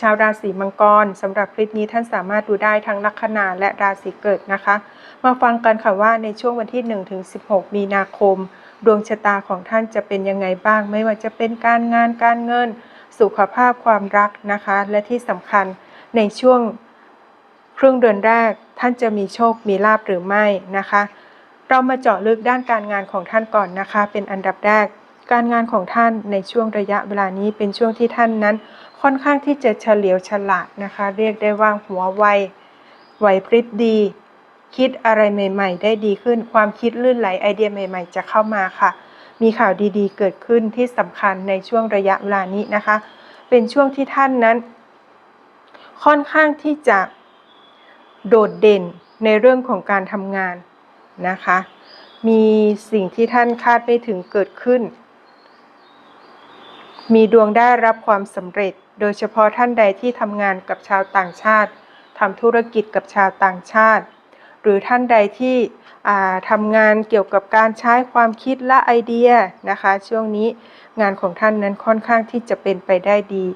ชาวราศีมังกรสำหรับคลิปนี้ท่านสามารถดูได้ทั้งลัคนาและราศีเกิดนะคะ มาฟังกันค่ะว่าในช่วงวันที่1ถึง16 มีนาคม ดวงชะตาของท่านจะเป็นยังไงบ้าง ไม่ว่าจะเป็นการงานการเงิน สุขภาพความรักนะคะ และที่สำคัญในช่วงครึ่งเดือนแรก ท่านจะมีโชคมีลาบหรือไม่นะคะ เรามาเจาะลึกด้านการงานของท่านก่อนนะคะ เป็นอันดับแรก การงานของท่านในช่วงระยะเวลานี้เป็นช่วงที่ท่านนั้น ค่อนข้างที่จะเฉลียวฉลาดนะคะ เรียกได้ว่าหัวไวไหวพริบดี คิดอะไรใหม่ ๆ ได้ดีขึ้น ความคิดลื่นไหลไอเดียใหม่ ๆ จะเข้ามาค่ะ มีข่าวดีๆ เกิดขึ้นที่สำคัญในช่วงระยะเวลานี้นะคะ เป็นช่วงที่ท่านนั้น ค่อนข้างที่จะโดดเด่นในเรื่องของการทำงานนะคะ มีสิ่งที่ท่านคาดไม่ถึงเกิดขึ้น มีดวงได้รับความสำเร็จ โดยเฉพาะท่านใดที่ทำงานกับชาวต่างชาติทำธุรกิจกับชาวต่างชาติ หรือท่านใดที่ทำงานเกี่ยวกับการใช้ความคิดและไอเดียนะคะ ช่วงนี้งานของท่านนั้นค่อนข้างที่จะเป็นไปได้ดี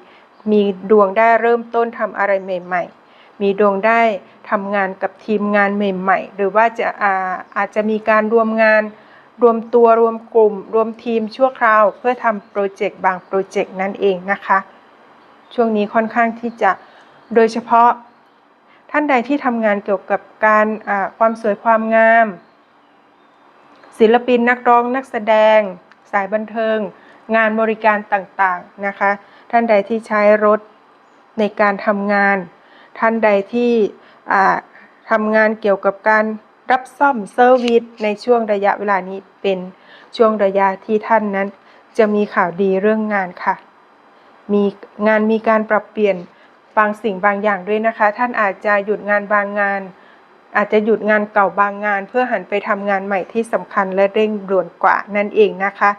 มีดวงได้เริ่มต้นทำอะไรใหม่ ๆ มีดวงได้ทำงานกับทีมงานใหม่ ๆ หรือว่าจะอาอาจจะมีการรวมงาน รวมตัวรวมกลุ่ม รวมทีมชั่วคราว เพื่อทำโปรเจกต์บางโปรเจกต์นั่นเองนะคะ ช่วงนี้ค่อนข้างที่จะโดยเฉพาะท่านใดที่ทำงานเกี่ยวกับการความสวยความงาม ศิลปินนักร้องนักแสดง สายบันเทิง งานบริการต่างๆนะคะ ท่านใดที่ใช้รถในการทำงาน ท่านใดที่ทำงานเกี่ยวกับการรับซ่อมเซอร์วิสในช่วงระยะเวลานี้เป็นช่วงระยะที่ท่านนั้น จะมีข่าวดีเรื่องงานค่ะ มีงานมีการปรับเปลี่ยนบางสิ่งบางอย่างด้วยนะคะ ท่านอาจจะหยุดงานบางงาน อาจจะหยุดงานเก่าบางงาน เพื่อหันไปทำงานใหม่ที่สำคัญและเร่งด่วนกว่านั่นเองนะคะ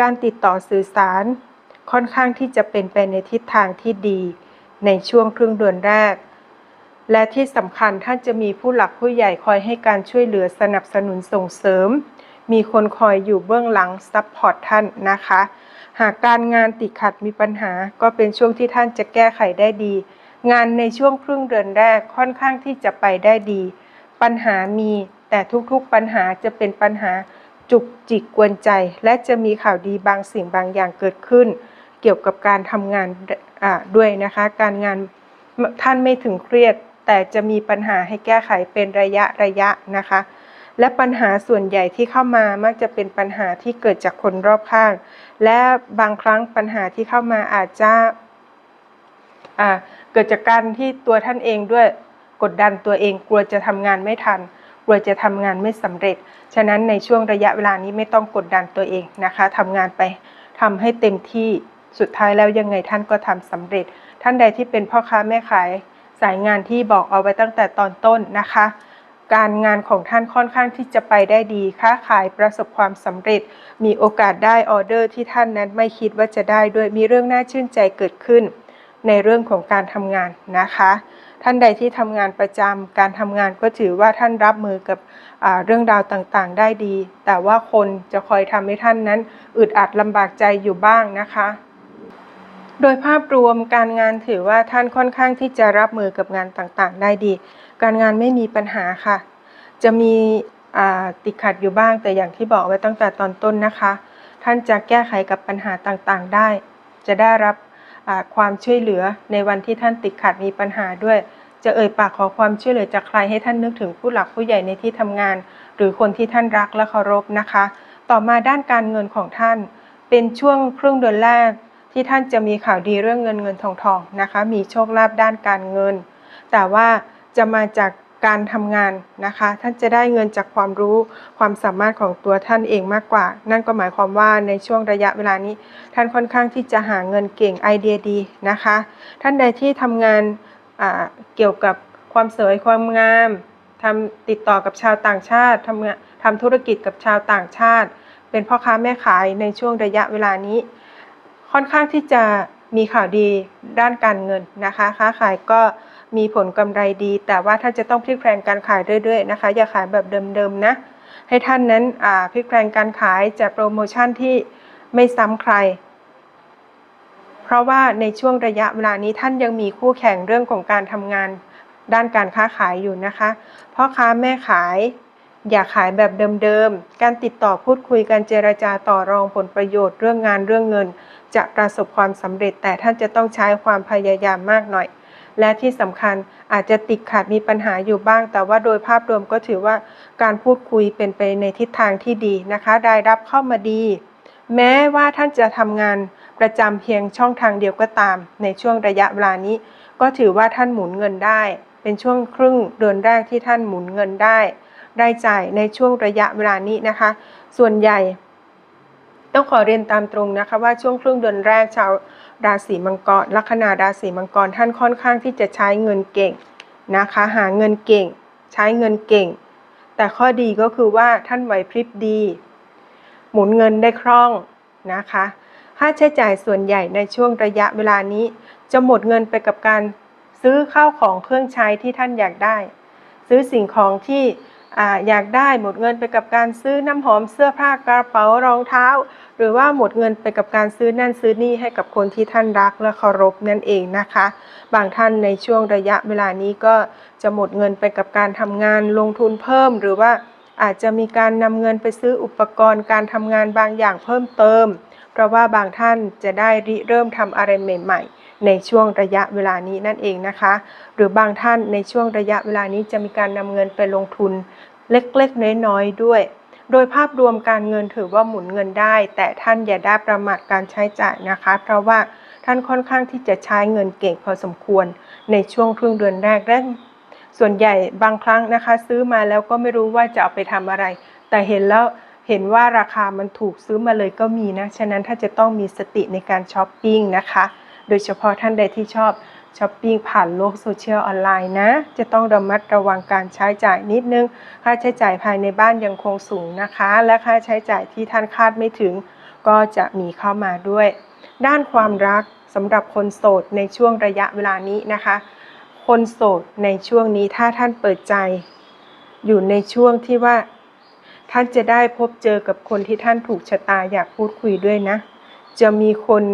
การติดต่อสื่อสารค่อนข้างที่จะเป็นไปในทิศทางที่ดี ในช่วงครึ่งเดือนแรก และที่สำคัญท่านจะมีผู้หลักผู้ใหญ่คอยให้การช่วยเหลือสนับสนุนส่งเสริม มีคนคอยอยู่เบื้องหลังซัพพอร์ตท่านนะคะ หากการงานติดขัดมีปัญหา ก็เป็นช่วงที่ท่านจะแก้ไขได้ดี งานในช่วงครึ่งเดือนแรกค่อนข้างที่จะไปได้ดี ปัญหามี แต่ทุกๆปัญหาจะเป็นปัญหาจุกจิกกวนใจ และจะมีข่าวดีบางสิ่งบางอย่างเกิดขึ้น เกี่ยวกับการทำงานด้วยนะคะ การงานท่านไม่ถึงเครียด แต่จะมีปัญหาให้แก้ไขเป็นระยะระยะนะคะ และปัญหาส่วนใหญ่ที่เข้ามามักจะเป็นปัญหาที่เกิดจากคนรอบข้าง และบางครั้งปัญหาที่เข้ามาอาจจะเกิดจากการที่ตัวท่านเองด้วยกดดันตัวเองกลัวจะทำงานไม่ทันกลัวจะทำงานไม่สำเร็จ ฉะนั้นในช่วงระยะเวลานี้ไม่ต้องกดดันตัวเองนะคะทำงานไปทำให้เต็มที่สุดท้ายแล้วยังไงท่านก็ทำสำเร็จ ท่านใดที่เป็นพ่อค้าแม่ขายสายงานที่บอกเอาไว้ตั้งแต่ตอนต้นนะคะ การงานของท่านค่อนข้างที่จะไปได้ดี ค้าขายประสบความสำเร็จ มีโอกาสได้ออเดอร์ที่ท่านนั้นไม่คิดว่าจะได้ด้วยมีเรื่องน่าชื่นใจเกิดขึ้น ในเรื่องของการทำงานนะคะ ท่านใดที่ทำงานประจำการทำงานก็ถือว่าท่านรับมือกับเรื่องราวต่างๆ ได้ดี แต่ว่าคนจะคอยทำให้ท่านนั้น อึดอัดลำบากใจอยู่บ้างนะคะโดยภาพรวมการงานถือว่าท่านค่อนข้างที่จะรับมือกับงานต่างๆ ได้ดี การงานไม่มีปัญหาค่ะ จะมีติดขัดอยู่บ้างแต่อย่างที่บอกไว้ตั้งแต่ตอนต้นนะคะ ท่านจะแก้ไขกับปัญหาต่างๆได้ จะได้รับความช่วยเหลือในวันที่ท่านติดขัดมีปัญหาด้วย จะเอ่ยปากขอความช่วยเหลือจากใครให้ท่านนึกถึงผู้หลักผู้ใหญ่ในที่ทำงาน หรือคนที่ท่านรักและเคารพนะคะ ต่อมาด้านการเงินของท่าน เป็นช่วงครึ่งเดือนแรก ที่ท่านจะมีข่าวดีเรื่องเงินเงินทองทองนะคะ มีโชคลาภด้านการเงิน แต่ว่า จะมาจากการทำงานนะคะ ท่านจะได้เงินจากความรู้ความสามารถของตัวท่านเองมากกว่า นั่นก็หมายความว่าในช่วงระยะเวลานี้ ท่านค่อนข้างที่จะหาเงินเก่งไอเดียดีนะคะ ท่านใดที่ทำงานเกี่ยวกับความสวยความงามทำติดต่อกับชาวต่างชาติทำงานทำธุรกิจกับชาวต่างชาติ เป็นพ่อค้าแม่ขายในช่วงระยะเวลานี้ ค่อนข้างที่จะมีข่าวดีด้านการเงินนะคะค้าขายก็ มีผลกำไรดี แต่ว่าถ้าจะต้องพลิกแพลงการขายเรื่อยๆนะคะ อย่าขายแบบเดิมๆนะ ให้ท่านนั้นอ่าพลิกแพลงการขายจัดโปรโมชั่นที่ไม่ซ้ำใคร เพราะว่าในช่วงระยะเวลานี้ท่านยังมีคู่แข่งเรื่องของการทำงานด้านการค้าขายอยู่นะคะพ่อค้าแม่ขายอย่าขายแบบเดิมๆ การติดต่อพูดคุยการเจรจาต่อรองผลประโยชน์เรื่องงานเรื่องเงิน จะประสบความสำเร็จแต่ท่านจะต้องใช้ความพยายามมากหน่อย และที่สำคัญอาจจะติดขัดมีปัญหาอยู่บ้าง แต่ว่าโดยภาพรวมก็ถือว่าการพูดคุยเป็นไปในทิศทางที่ดีนะคะรายรับเข้ามาดี แม้ว่าท่านจะทำงานประจำเพียงช่องทางเดียวก็ตาม ในช่วงระยะเวลานี้ ก็ถือว่าท่านหมุนเงินได้ เป็นช่วงครึ่งเดือนแรกที่ท่านหมุนเงินได้รายจ่ายในช่วงระยะเวลานี้นะคะ ส่วนใหญ่ ต้องขอเรียนตามตรงนะคะว่าช่วงครึ่งเดือนแรกชาว ราศีมังกรลัคนาราศีมังกรท่านค่อนข้างที่จะใช้เงินเก่งนะคะ หาเงินเก่ง ใช้เงินเก่ง แต่ข้อดีก็คือว่าท่านไหวพริบดี หมุนเงินได้คล่องนะคะค่าใช้จ่ายส่วนใหญ่ในช่วงระยะเวลานี้ จะหมดเงินไปกับการซื้อข้าวของเครื่องใช้ที่ท่านอยากได้ ซื้อสิ่งของที่ อยากได้หมดเงินไปกับการซื้อน้ำหอมเสื้อผ้ากระเป๋ารองเท้า หรือว่าหมดเงินไปกับการซื้อนั่นซื้อนี่ให้กับคนที่ท่านรักและเคารพนั่นเองนะคะ บางท่านในช่วงระยะเวลานี้ก็จะหมดเงินไปกับการทำงานลงทุนเพิ่ม หรือว่าอาจจะมีการนำเงินไปซื้ออุปกรณ์การทำงานบางอย่างเพิ่มเติม เพราะว่าบางท่านจะได้ริเริ่มทำอะไรใหม่ ๆ ในช่วงระยะเวลานี้นั่นเองนะคะ หรือบางท่านในช่วงระยะเวลานี้จะมีการนำเงินไปลงทุนเล็กๆ น้อยๆ ด้วย โดยภาพรวมการเงินถือว่าหมุนเงินได้ แต่ท่านอย่าได้ประมาทการใช้จ่ายนะคะ เพราะว่าท่านค่อนข้างที่จะใช้เงินเก่งพอสมควร ในช่วงครึ่งเดือนแรกและส่วนใหญ่บางครั้งนะคะ ซื้อมาแล้วก็ไม่รู้ว่าจะเอาไปทำอะไร แต่เห็นแล้วเห็นว่าราคามันถูกซื้อมาเลยก็มีนะ ฉะนั้นถ้าจะต้องมีสติในการช้อปปิ้งนะคะ โดยเฉพาะท่านใดที่ชอบช้อปปิ้งผ่านโลกโซเชียลออนไลน์นะ จะต้องระมัดระวังการใช้จ่ายนิดนึง ค่าใช้จ่ายภายในบ้านยังคงสูงนะคะ และค่าใช้จ่ายที่ท่านคาดไม่ถึง ก็จะมีเข้ามาด้วย ด้านความรักสำหรับคนโสดในช่วงระยะเวลานี้นะคะ คนโสดในช่วงนี้ถ้าท่านเปิดใจ อยู่ในช่วงที่ว่า ท่านจะได้พบเจอกับคนที่ท่านถูกชะตาอยากพูดคุยด้วยนะ จะมีคน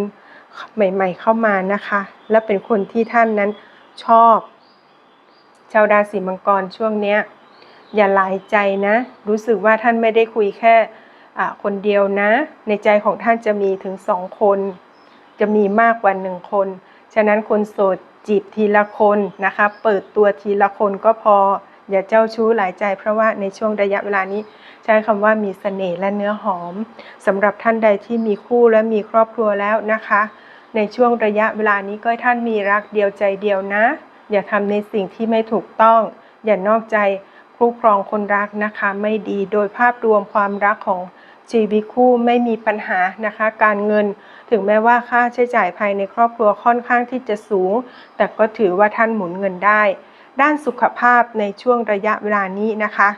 ใหม่ ๆ เข้ามานะคะ และเป็นคนที่ท่านนั้นชอบ ชาวราศีมังกรช่วงเนี้ยอย่าหลายใจนะ รู้สึกว่าท่านไม่ได้คุยแค่คนเดียวนะ ในใจของท่านจะมีถึงสองคน จะมีมากกว่าหนึ่งคน ฉะนั้นคนโสดจีบทีละคนนะคะ เปิดตัวทีละคนก็พอ อย่าเจ้าชู้หลายใจ เพราะว่าในช่วงระยะเวลานี้ใช้คำว่ามีเสน่ห์และเนื้อหอมสำหรับท่านใดที่มีคู่และมีครอบครัวแล้วนะคะ ในช่วงระยะเวลานี้ก็ท่านมีรักเดียวใจเดียวนะ อย่าทำในสิ่งที่ไม่ถูกต้อง อย่านอกใจคู่ครองคนรักนะคะไม่ดีโดยภาพรวมความรักของชีวิตคู่ไม่มีปัญหานะคะ การเงินถึงแม้ว่าค่าใช้จ่ายภายในครอบครัวค่อนข้างที่จะสูง แต่ก็ถือว่าท่านหมุนเงินได้ ด้านสุขภาพในช่วงระยะเวลานี้นะคะ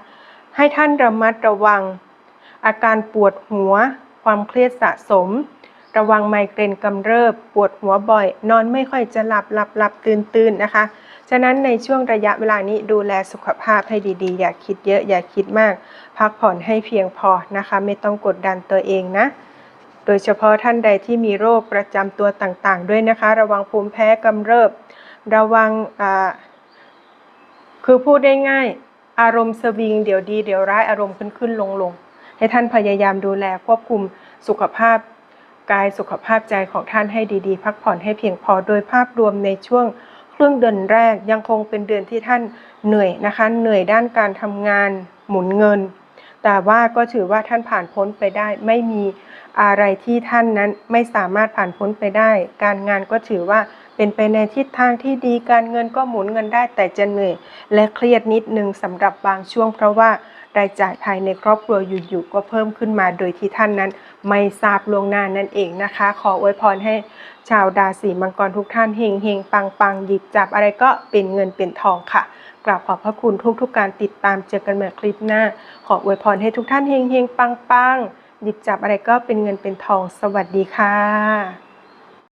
ให้ท่านระมัดระวัง อาการปวดหัว ความเครียดสะสม ระวังไมเกรนกำเริบ ปวดหัวบ่อย นอนไม่ค่อยจะหลับหลับหลับตื่นตื่นนะคะ ฉะนั้นในช่วงระยะเวลานี้ดูแลสุขภาพให้ดีๆ อย่าคิดเยอะอย่าคิดมาก พักผ่อนให้เพียงพอนะคะ ไม่ต้องกดดันตัวเองนะโดยเฉพาะท่านใดที่มีโรคประจำตัวต่างๆ ด้วยนะคะ ระวังภูมิแพ้กำเริบ ระวังอ่า คือพูดได้ง่าย อารมณ์สวิง เดี๋ยวดี เดี๋ยวร้ายอารมณ์ขึ้นขึ้นลงลงให้ท่านพยายามดูแลควบคุมสุขภาพกายสุขภาพใจของท่านให้ดีๆ พักผ่อนให้เพียงพอโดยภาพรวมในช่วงครึ่งเดือนแรกยังคงเป็นเดือนที่ท่านเหนื่อยนะคะ เหนื่อยด้านการทำงานหมุนเงิน แต่ว่าก็ถือว่าท่านผ่านพ้นไปได้ ไม่มีอะไรที่ท่านนั้นไม่สามารถผ่านพ้นไปได้ การงานก็ถือว่า เป็นไปในทิศทางที่ดีการเงินก็หมุนเงินได้แต่จะเหนื่อย และเครียดนิดนึงสำหรับบางช่วง เพราะว่ารายจ่ายภายในครอบครัวอยู่ๆก็เพิ่มขึ้นมาโดยที่ท่านนั้น ไม่ทราบล่วงหน้านั่นเองนะคะ ขออวยพรให้ชาวราศีมังกรทุกท่านเฮงเฮงปังปังหยิบจับอะไรก็เป็นเงินเป็นทองค่ะกราบขอบพระคุณทุกๆกการติดตามเจอกันใหม่คลิปหน้า ขออวยพรให้ทุกท่านเฮงๆปังๆหยิบจับอะไรก็เป็นเงินเป็นทองสวัสดีค่ะ